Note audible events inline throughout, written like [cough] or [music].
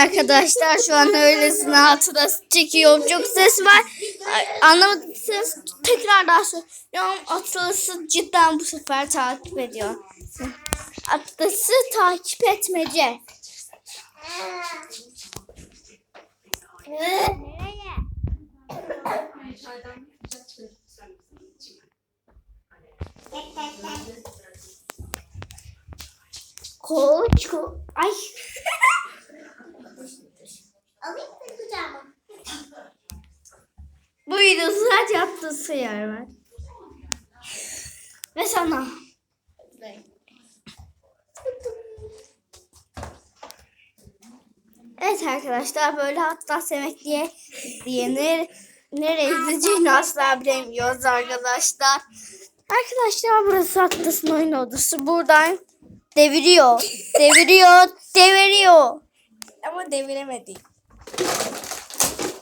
arkadaşlar şu an öylesine altına çekiyorum. Çok ses var. Anlamadıysanız tekrar daha söylüyorum. Atlas'ı cidden bu sefer takip ediyor. Atlas'ı takip etmece. Nereye? Koç ko ay videosu sadece Atlas'ı yer var. Ve sana. Evet arkadaşlar böyle Atlas yemek diye diyenir. Nereye gideceğini asla bilemiyoruz arkadaşlar. Arkadaşlar burası Atlas'ın oyun odası. Buradan deviriyor. Deviriyor. Deviriyor. Ama deviremedi.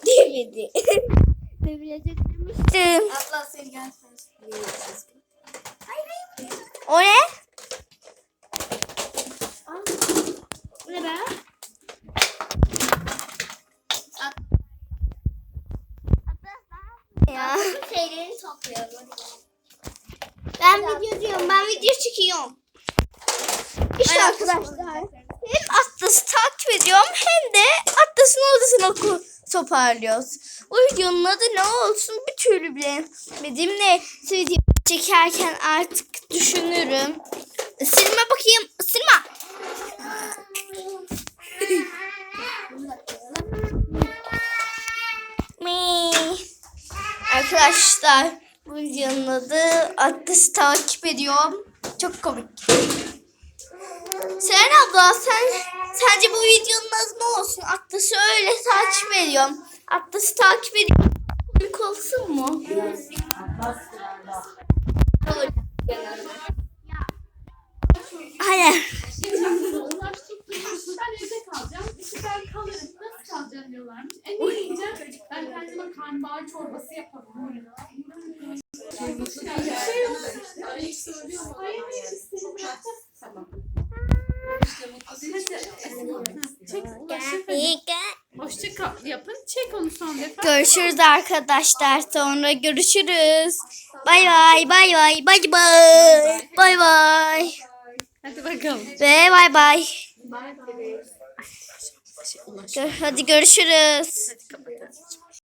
Devirdi. [laughs] Devirecek demiştim. Abla seni gelsene. O ne? Bu ne be? Ya. Bu şeyleri topluyorum. Ben video diyorum. Ben video çekiyorum. İşte Ay, arkadaşlar. Hem Atlas'ı takip ediyorum hem de Atlas'ın odasını oku toparlıyoruz. Bu videonun adı ne olsun bir türlü bilemedim. Ne video çekerken artık düşünürüm. Silme bakayım. Mi. Arkadaşlar bu videonun adı Atlas'ı takip ediyorum. Çok komik. Seren abla sen sence bu videonun adı ne olsun? Atlas'ı öyle takip ediyorum. Atlas'ı takip ediyorum. Komik olsun mu? Hayır. ben evde kalacağım. İşte ben kalırım. Nasıl kalacaksın diyorlarmış. E ne yiyeceğim? Ben kendime karnabahar çorbası yaparım. Şey yok. Hayır hayır. Tamam. Hadi. Çek. Kal. Yapın. Çek onu son defa. Görüşürüz arkadaşlar. Sonra görüşürüz. Bay bay bay bay bay bay. Bay bay. Hadi bakalım. Ve bay bay. Bye. Gör- Hadi görüşürüz. Hadi kapatalım.